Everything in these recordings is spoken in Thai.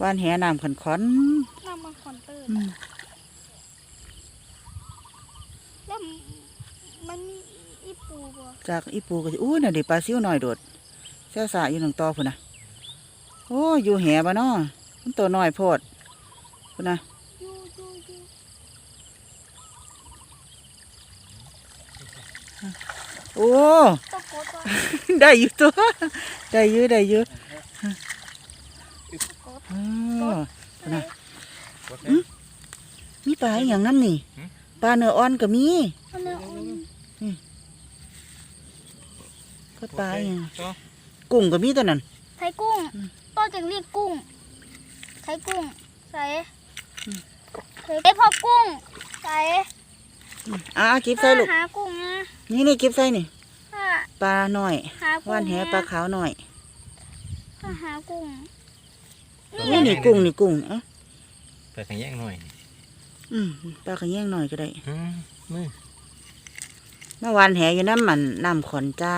ว่านแหน้ำขันขอนน้ำมันคอนเตอร์อืมแล้วมันมีอีปูบ่จากอีปูก็สิอู้น่ะเดิปลาซิวหน่อยโดดเจ้าสาอยู่หนังตอพุ่นน่ะโอ้อยู่แหบ่เนาะมันตัวน้อยโพดพุ่นน่ะยูยูยูโอ้ ตะโกดว่าได้อยู่ตัว ได้อยู่ได้อยู่ตะโกด อ๋อเลยมีปลาอหย่างนั้นนี่หืมปลาเนื้ออ่อนก็มีอันนี้อันก็ปลาอหย่างต่อกุ้งก็มีตัวนั้นไทยกุ้งอืมต้นจึงเรียกกุ้งไทยกุ้งใส่ใส่ไอยพอกุ้งใส่อ่าเก็บใส่ลูกหากุ้งนะนี่นี่เก็บใส่นี่ถ้าปลาหน่อยหากุ้งว่านแหปลาขาวหน่อยถ้าหากุ้ง นี่นี่กุ้งนี่กุ้งเอะเปิดขันแยกหน่อยอืมปลาขยงหน่อยก็ได้อืมมือเมื่อวานแหอยู่น้ำมันน้ำขอนจ้า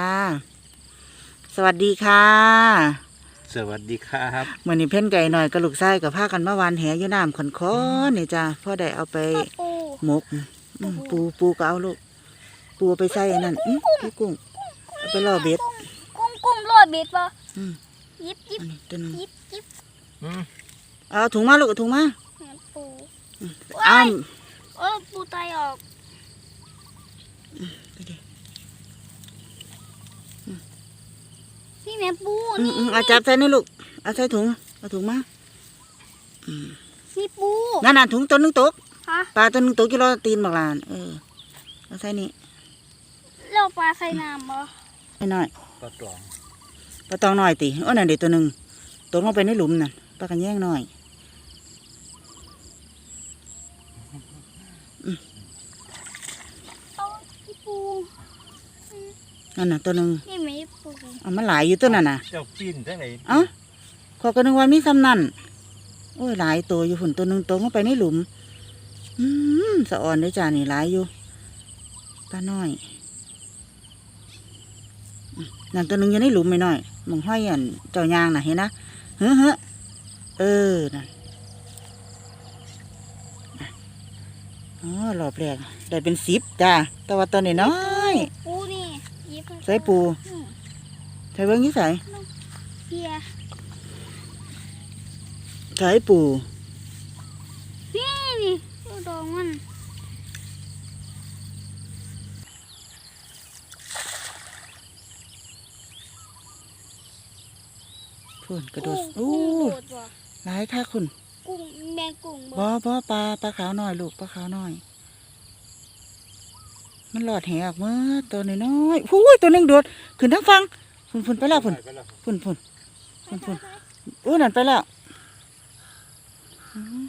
สวัสดีค่ะสวัสดีครับมื่อนี้เพ่นไก่หน่อยกระลูกไส้กับผ้ากันเมื่อวานแหอยู่น้ำขอนคอนนี่จ้าพ่อได้เอาไปปลาปูหมกอืมปูปูก็เอาลูกปูเอาไปใส่อันนั่นอืมพี่กุ้งเอาไปล่อเบ็ดกุ้งกุ้งรอดเบ็ดปะอืมยิบยิบอันนี้ตัวหนึงยิบยิบอืม เอาถุงมาลูกเอาถุงมาแหนปูอ้ามเออปูไตออกนี่แม่ปูอืมนี่อืมเอาจับใส่นี่ลูกเอาใส่ถุงเอาถุงมานี่ปูนั่นน่ะถุงตัวหนึงตกฮะปลาตัวหนึงตกกี่รอตีนบักลาน เออเอาใส่นี่เราปลาใส่น้ำบ่ให้หน่อยปลาตองปลาตองหน่อยติโอ้นั่นเด็กตัวหนึ่งตกลงไปในหลุมน่ะ ปลากันแย่งหน่อยเอานี่ปูนั่นน่ะตัวหนึ่งนี่แม่ปูเอามันหลายอยู่ตัวนั่นน่ะเจ้าปิ้นทั้งไหนเอ้าขอยก็นึกว่ามีซ้ำนั่นโอ้ยหลายตัวอยู่ฝุ่นตัวหนึ่งตกลงไปในหลุม อืมสะอ่อนเด้วยจ้านี่หลายอยู่ปลาน้อยอืมนั่นตัวหนึ่งอยู่ในหลุมไม่น้อยหมองห้อยอันเจ้ายางน่ะเห็นนะเฮ้อเฮ้อ เออนั่นอะอ๋อรอบแรกได้เป็นสิบจ้าแต่ว่าตัวนี้น้อยปูนี่ยิบใส่ปูอืมใส่เบิ้งอยี่ใส่เพียใส่ปูนี่นี่ตัวดองมัน พุ่นกระโดดกุ้งโอ้กุ้งโดดบ่หลายค่ะคุณกุ้งแมงกุ้งบ่บ่บ่ปลาปลาขาวน้อยลูกปลาขาวน้อย มันหลอดแหกเมื่อตัวน้อยๆหูยตัวหนึงโดดขึ้นทั้งฟังพุ่นพุ่นไปแล้วพุ่นไปแล้วพุ่นพุ่นพุ่นพุ่นโอ้นั่นไปแล้วอืม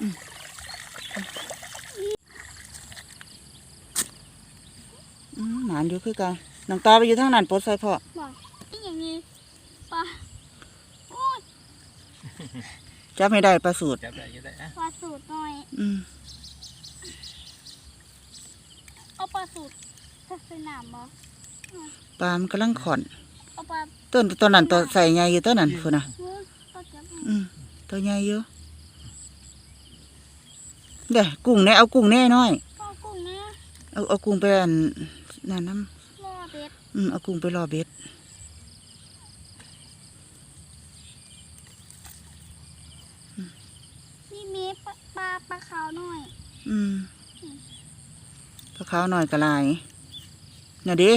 อืมอืมหมานอยู่คือกัน น้องตาไปอยู่ทางนั้นปลดใส่พ่อบ่นี่อย่างนี้ปลาโอ้ยจับไม่ได้ปลาสูตรจับได้จับได้อะปลาสูตรหน่อย อืมเอาปลาสูตรใส่น้ำบ่ปลามันกำลังขอนเอาปลาต้นต้นนั้นตัวใส่ใหญ่อยู่ต้นนั้นพุ่นน่ะเฮ้ยก็จับมันอืมตัวใหญ่อยู่เด้กุ้งแน่เอากุ้งแน่น้อยพ่อกุ้งนะ เอาเอากุ้งไปอันนั่นน้รอเบ็ดำ อืมเอากุ้งไปรอเบ็ดนี่มีปลาปลาปลาขาวหน่อย อืมปลาขาวหน่อยกระลายน่ะเด้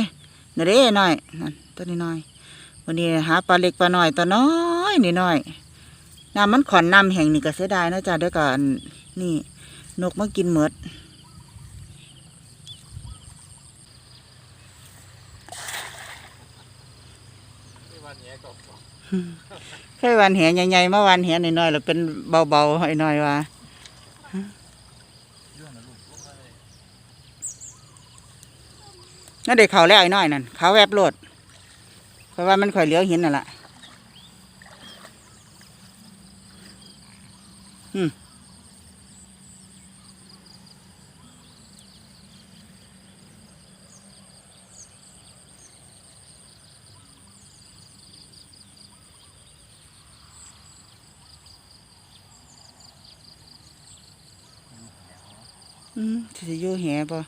น่ะเด้น้อยนั่นตัวนี้น้อยวันนี้หาปลาเล็กปลาน้อยตัวน้อยนี่น้อยน้ำมันขอนน้ำแห่งนี่ก็เสียดายนะจ๊ะเดี๋ยวก่อนนี่ นกมากินหมด วันนี้ก็ เคยวันแหใหญ่ๆเมื่อวันแหน้อยๆแล้วเป็นเบาๆให้น้อยว่าย่นนะลูกนั่นเด็กเขาแล้วไอ้น้อยนั่นเขาแวบโลดเพราะว่ามันข่อยเหลียวห็นนั่นแหละอืม อืมสิจะอยู่แหบ่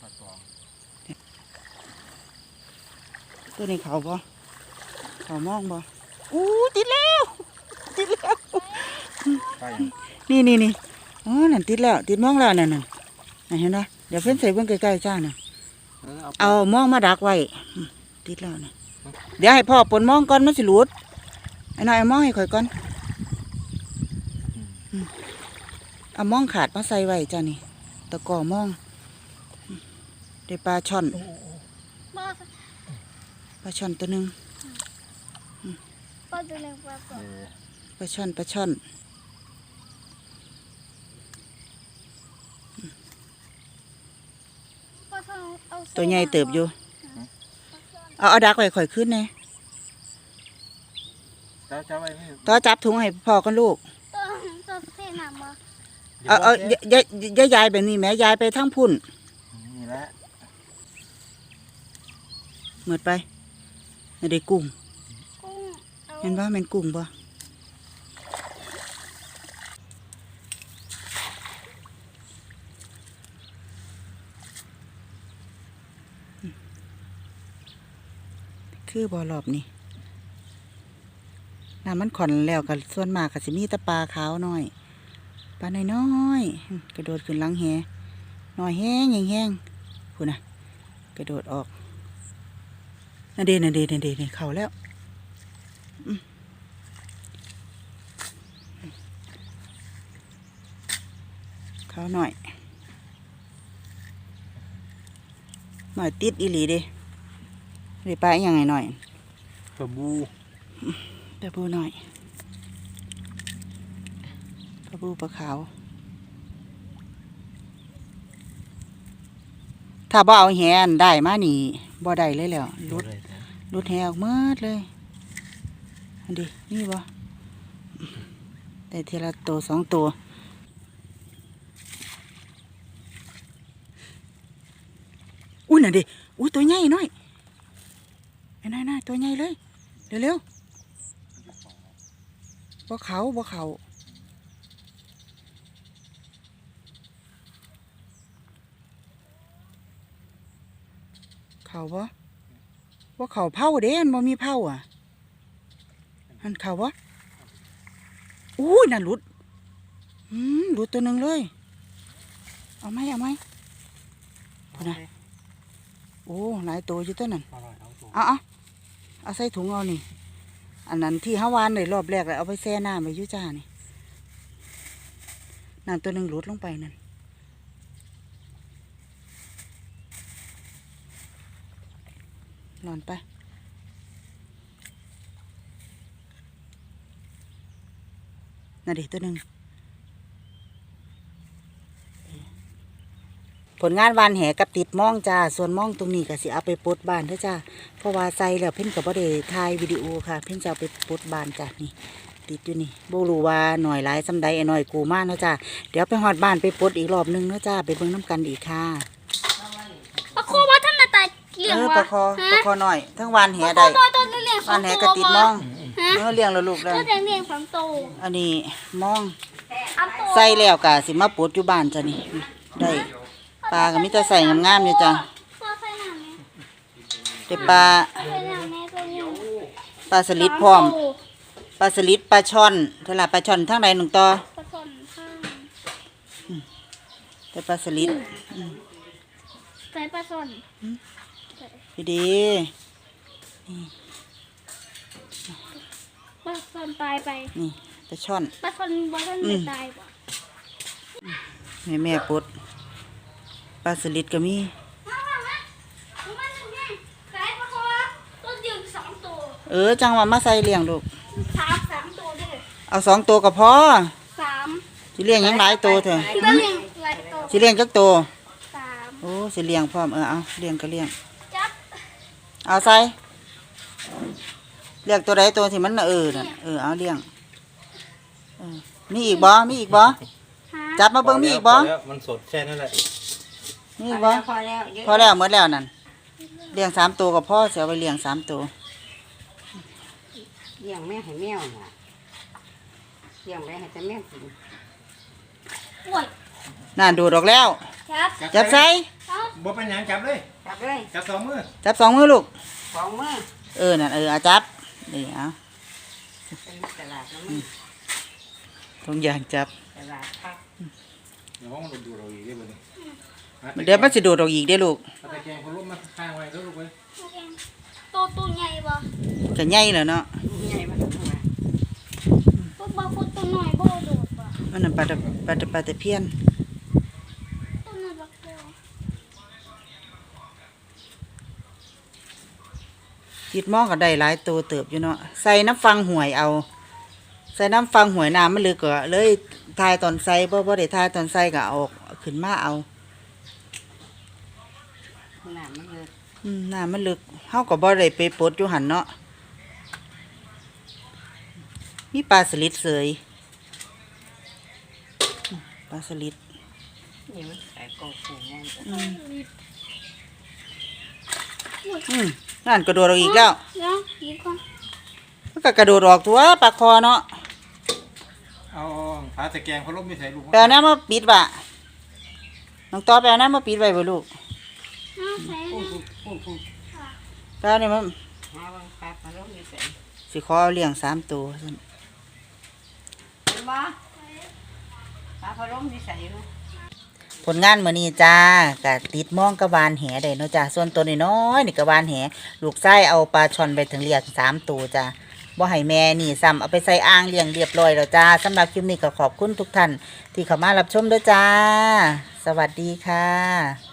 ปลากรองตัวนี้เขาบ่เขามองบ่อู้ติดแล้วติดแล้วปลาอย่างนี่นี่นี่อ๋อนั่นติดแล้ว ติดมองแล้วนั่นน่ะน่ะเห็นไหมเดี๋ยวเพิ่นใส่เบิ่งใกล้ๆจ้าน่ะเออเอาเอามองมาดักไว้อืมติดแล้วนะเดี๋ยวให้พ่อปนมองก่อนมันสิหลุดไอ้น้อยเอามองให้ข่อยก่อนอืม เอามองขาดมาใส่ไว้จ้านี่ ตะกอมองอืมได้ปลาช่อนพ่อปลาช่อนตัวหนึงพ่อจะเลี้ยงปลาก่อเอนอปลาช่อนปลาช่อนพ่อทองเอาตัวใหญ่เติบอยู่ เอาเอาดักไว้ข่อยขึ้นแน่เจ้าเจ้าไว้ไม่ต่อจับถุงให้พ่อกันลูกตัวตัวเท่ หนามมาเอาเอาอย่าอย่าอย่ายายแบบนี้แหม่ยายไปทั้งพุ่นนี่แหละเหมือดไปไม่ได้กุ้งกุ้งเอาเห็นว่ามันกุ้งบ่อืมคือบ่รอบนี่น้ำมันขอนแล้วกับส่วนมากก็สิมีแตะปลาขาวน้อย ปลาน้อยๆอืมกระโดดขึ้นหลังแหน้อยแห้งแห้งๆคุณน่ะกระโดดออกนั่นเดนั่นเดนั่นเดนี่เข้าแล้วเขาหน่อย หน่อยติดอีหลีเดิเดี๋ยวไปลาอยังไงหน่อยปลาบูปลาบูหน่อย ปลาบูปลาขาวถ้าบ่เอาแหนได้มานี่บ่ได้เลยแล้วรุดเลยนะรุดแหออกเมืดเลยอันดีนี่บ่ได้ทีละตัวสองตัวอุ้ยน่ะดิอุ้ยตัวใหญ่หน่อยไอ้นายนายตัวใหญ่เลยเร็วเร็วๆบ่เขาบ่เขา เขาบ่บ่เขาเผาเด้มันบ่มีเผาอะอันเขาบ่อุ้ยน่ะหลุดอืมหลุดตัวหนึ่งเลย เอาไหมเอาไหมพูดนะโอ้หลายตัวอยู่ตัวนั้นปลาลอยทั้งตัวเอาเอาเอาใส่ถุงเอานี่ อันนั้นที่ห้าวานเลยรอบแรกเลยเอาไปแช่น้ำไปยุ่จ้านี่นั่นตัวหนึ่งหลุดลงไปนั่น หลอนไปนั่นดิตัวหนึ่งผลงานวานแหกับติดหมองจ้า ส่วนหมองตรงนี้ก็สิเอาไปปดบานเด้อจ้า เพราะว่าใส่แล้วเพิ่นกับบ่ได้ถ่ายวิดีโอค่ะ เพิ่นจะเอาไปปดบานจ้ะนี่ ติดอยู่นี่บ่รู้ว่าหน่อยหลายซำใดไอ้หน่อยกูมาเนาะจ้า เดี๋ยวไปฮอดบ้านไปปดอีกรอบหนึงเนาะจ้า ไปเบิ่งน้ำกันอีกค่ะ ปลาโคว่าท่านน่ะตาย เลี้ยงเออวะปลาคอปลาคอหน่อย ทั้งวานแหฮะได้ตัวตัวตัวเลี้ยงสอวางนแหตัก็วติดมวะองฮะเออเลี้ยงแล้วลูกแล้วตัวเลี้ยงเลี้ยงสองตัวอันนี้มองอันตัวใส่แล้วก็สิมาปลดอยู่บ้านจ้ะนี่ได้ปลาก็มีแต่ใส่งามๆอยู่จ้ะตัวใส่หนังไหมได้ปลาใส่หนังไหมตัวนี้ปลาสลิดพร้อม ปลาสลิดปลาช่อนเท่าไหร่ปลาช่อนทั้งใดหนึ่งต่อผสมข้างแต่ปลาสลิดใส่ปลา สนพี่ดีปลาสนตายไปนี่ปลาช่อนปลาสนบ่ท่านอืไม่มตายว่ะแม่แม่ปลดปลาสลิดก็มีมามามาดูมันดูไงใส่ปลาโคตัวเดียวสองตัวเออจังว่ามาใส่เลี้ยงลูกสามสามตัวด้วยเอาสองตัวก็พอสามสิเลี้ยงหยังหลายตัวเถอะที่เราเลี้ยงหลายตัวสิเลี้ยงจักตัวสามโอ้สิเลี้ยงพร้อมเออเอาเลี้ยงก็เลี้ยงจับ เอาใส่เลี้ยงตัวใดตัวที่มันเออน่ะเออเอาเลี้ยงเออมีอีกบ่มีอีกบ่หาจับมาเบิ่งมีอีกบ่พแล้วมันสดแค่นั้นแหละมีอีกบ่พอแล้วเยอะพอแล้วหมดแล้วนั่นเลี้ยงสามตัวก็พอเสียไปเลี้ยงสามตัวเลี้ยงแม่ให้แมวน่ะเลี้ยงไว้ให้แต่แมวกินโอ้ยน่าดูดออกแล้ว ครับจับใส่เอาบ่เป็นหยังจับเลย จับเลยจับสองมือจับสองมือลูก สองมือเออนั่นเออเอาจับนี่เอาเป็นตลาดนะมึงทุกอย่างจับ ตลาดพักเดี๋ยวมันดูเราอีกได้บ่นี่เดี๋ยวมันจะดูดออกอีกได้อลูกเอาตะแกรงเขาล้มมาข้างไว้แล้วลูกไว้โอเคตัวตัวใหญ่บ่จะใหญ่แล้วเนาะใหญ่มาถึงมาพวกบ่คนตัวน้อยบ่โดดบ่มันนั่นปลาตะปลาตะปลาตะเพียน ตัวน้อยบ่โดด ติดหมองก็ได้หลายตัวเติบอยู่เนาะใส่น้ำฟังหวยเอา ใส่น้ำฟังหวยน้ำมันลึกก็เลยทายตอนใส่บ่บ่ได้ทายตอนใส่ก็เอาขึ้นมาเอาหนามันเลยอืมน้ำมันลึกเฮาก็บ่ได้ไปปลดอยู่หันเนาะมีปลาสลิดเสยอืมปลาสลิดนี่มันใส่กองฟูมันอืม อืมนั่นกระโดดออกอีกแล้วเดี๋ยวหยิบก่อนมันก็กระโดดออกตัวปลาคอเนาะเอาฝาตะแกรงเขาล้มไม่ใส่ลูกแปลน้ำมาปิดว่ะน้องต่อแปลน้ำมาปิดไว้บ่ลูกเอาใส่ฟูนะฟูฟูฟูแปลนี่มันหาบางปลาปลาล้มอยู่ใส่สิขอเอาเลี้ยงสามตัวซั่นเห็นบ่ปลาปลาล้มอยู่ใส่เนาะ ผลงานมื้อนี้จ้ากะติดม่องกระบานแหได้เนาะจ้าส่วนตัวน้อยๆนี่กระบานแหลูกไส้เอาปลาช่อนไปถึงเลียงสามตัวจ้าบ่ให้แม่นี่ซ้ำเอาไปใส่อ่างเลี้ยงเรียบร้อยแล้วจ้าสำหรับคลิปนี้ก็ขอบคุณทุกท่านที่เข้ามารับชมด้วยจ้า สวัสดีค่ะ